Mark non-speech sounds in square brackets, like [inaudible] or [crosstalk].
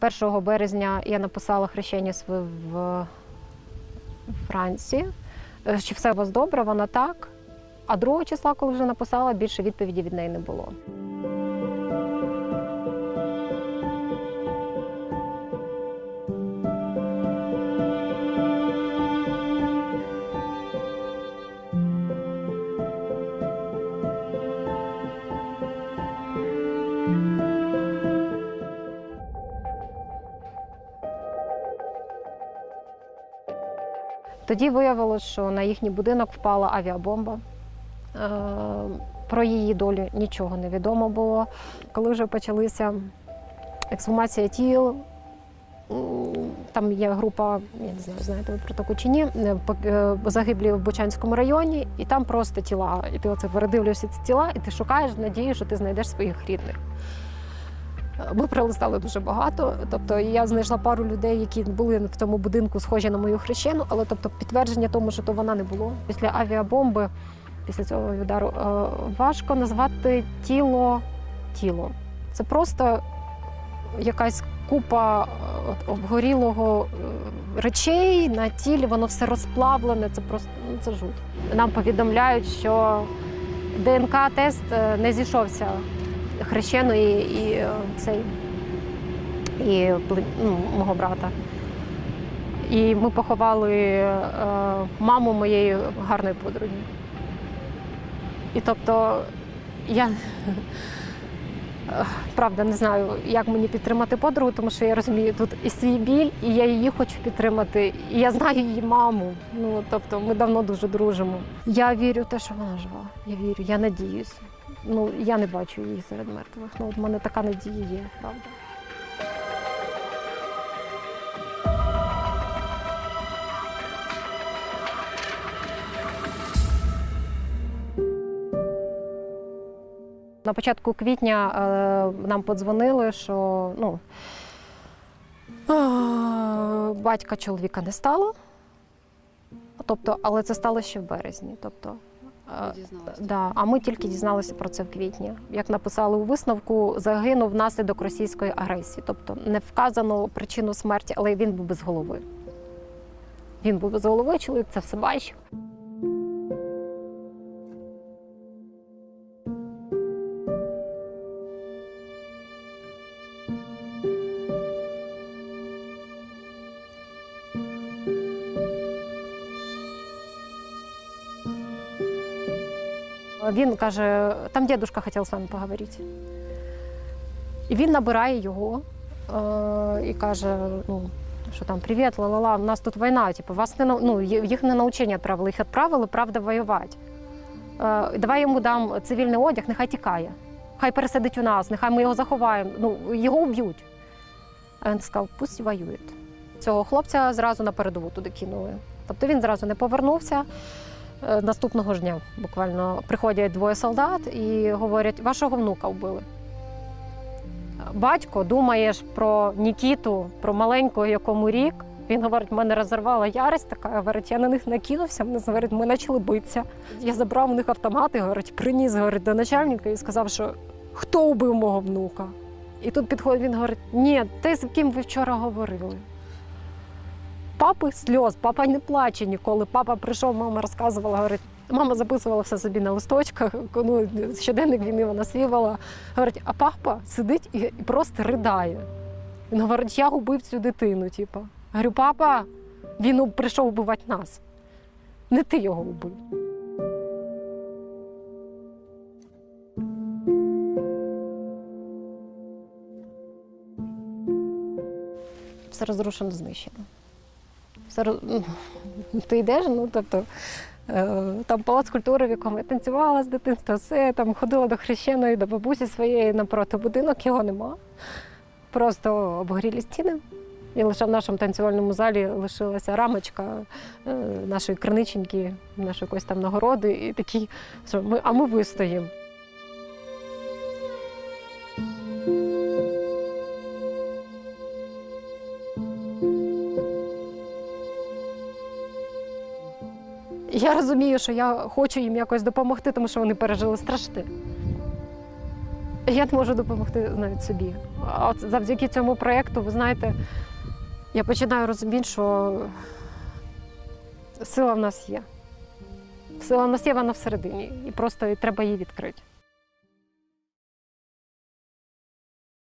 1 березня я написала хрещення своє в Франції. Е, Чи все у вас добре? Вона так. А 2 числа, коли вже написала, більше відповіді від неї не було. Тоді виявилось, що на їхній будинок впала авіабомба. Е, Про її долю нічого не відомо було. Коли вже почалися ексгумація тіл, там є група, я не знаю, знаєте ви про таку чи ні, е, е, загиблі в Бучанському районі, і там просто тіла. І ти оце передивлюєшся ці тіла, і ти шукаєш надію, що ти знайдеш своїх рідних. Ми прилистали дуже багато. Тобто я знайшла пару людей, які були в цьому будинку, схожі на мою хрещену, але тобто підтвердження тому, що то вона не було. Після авіабомби, після цього удару, е, важко назвати тіло тілом. Це просто якась купа е, обгорілого е, речей на тілі, воно все розплавлене. Це просто ну, це жуть. Нам повідомляють, що ДНК-тест не зійшовся хрещеної і і ну, мого брата. І ми поховали е, маму моєї гарної подруги. І тобто я [laughs] правда не знаю, як мені підтримати подругу, тому що я розумію, тут і свій біль, і я її хочу підтримати. І я знаю її маму. Ну тобто ми давно дуже дружимо. Я вірю в те, що вона жива. Я вірю, я надіюсь. Ну я не бачу її серед мертвих. Ну от в мене така надія є, правда. На початку квітня е, нам подзвонили, що ну, батька чоловіка не стало. Тобто, але це стало ще в березні. Тобто, е, Да, а ми тільки дізналися про це в квітні. Як написали у висновку, загинув внаслідок російської агресії. Тобто не вказано причину смерті, але він був без голови. Він був без голови, чоловік це все бачив. Він каже: там дедушка хотів з вами поговорити. І він набирає його е, і каже: ну, що там, привіт, ла-ла-ла, у нас тут війна. Типу, вас не ну, їх не на навчання відправили, їх відправили, правда, воювати. Е, давай йому дам цивільний одяг, нехай тікає. Хай пересидить у нас, нехай ми його заховаємо. Ну, його вб'ють. А він сказав, пусть воює. Цього хлопця зразу на передову туди кинули. Тобто він зразу не повернувся. Е, Наступного ж дня буквально приходять двоє солдат і говорять, вашого внука вбили. Батько думаєш про Нікіту, про маленького, якому рік. Він говорить, мене розірвала ярость така. Говорить, я на них накинувся. Вони говорить, ми почали битися. Я забрав у них автомати, говорить, приніс говорить, до начальника і сказав, що хто убив мого внука. І тут підходить він говорить: ні, ти з ким ви вчора говорили. Папи сльоз, папа не плаче ніколи. Папа прийшов, мама розказувала, говорить, мама записувала все собі на листочках. [laughs] Ну, щоденник війни вона свівала. Говорить, а папа сидить і, просто ридає. Він говорить, я убив цю дитину. Типу. Говорю, папа, він прийшов убивати нас. Не ти його убив. Все розрушено, знищено. Все ну, Ти йдеш, ну тобто е, там палац культури, в якому я танцювала з дитинства, все там ходила до хрещеної, до бабусі своєї напроти будинок, його нема. Просто обгорілі стіни. І лише в нашому танцювальному залі лишилася рамочка е, нашої криниченьки, нашої якоїсь там нагороди, і такі, що ми, а ми вистоїмо. Я розумію, що я хочу їм якось допомогти, тому що вони пережили страшне. Я не можу допомогти навіть собі. А от завдяки цьому проєкту, ви знаєте, я починаю розуміти, що сила в нас є. Сила в нас є, вона всередині, і просто треба її відкрити.